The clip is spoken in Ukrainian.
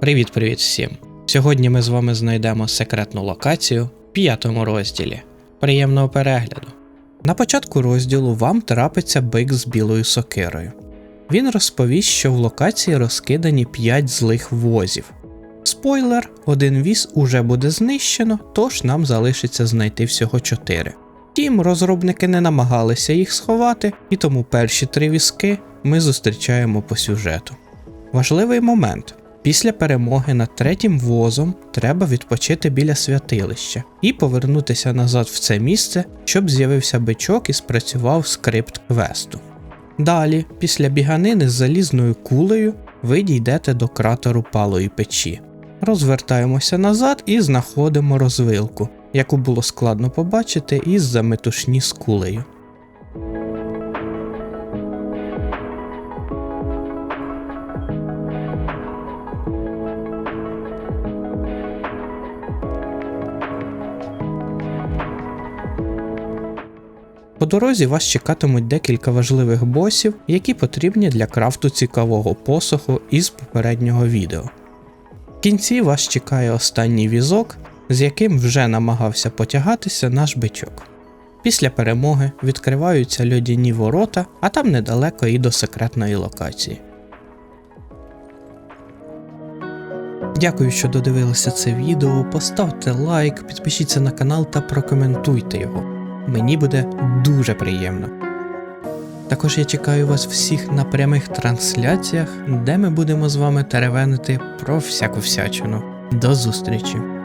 Привіт-привіт всім! Сьогодні ми з вами знайдемо секретну локацію в п'ятому розділі. Приємного перегляду. На початку розділу вам трапиться бик з білою сокирою. Він розповість, що в локації розкидані 5 злих возів. Спойлер, один віз уже буде знищено, тож нам залишиться знайти всього 4. Втім, розробники не намагалися їх сховати, і тому перші три візки ми зустрічаємо по сюжету. Важливий момент. Після перемоги над третім возом треба відпочити біля святилища і повернутися назад в це місце, щоб з'явився бичок і спрацював скрипт квесту. Далі, після біганини з залізною кулею, ви дійдете до кратеру палої печі. Розвертаємося назад і знаходимо розвилку, яку було складно побачити із-за метушні з кулею. По дорозі вас чекатимуть декілька важливих босів, які потрібні для крафту цікавого посоху із попереднього відео. В кінці вас чекає останній візок, з яким вже намагався потягатися наш бичок. Після перемоги відкриваються льодяні ворота, а там недалеко і до секретної локації. Дякую, що додивилися це відео. Поставте лайк, підпишіться на канал та прокоментуйте його. Мені буде дуже приємно. Також я чекаю вас всіх на прямих трансляціях, де ми будемо з вами теревенити про всяку всячину. До зустрічі!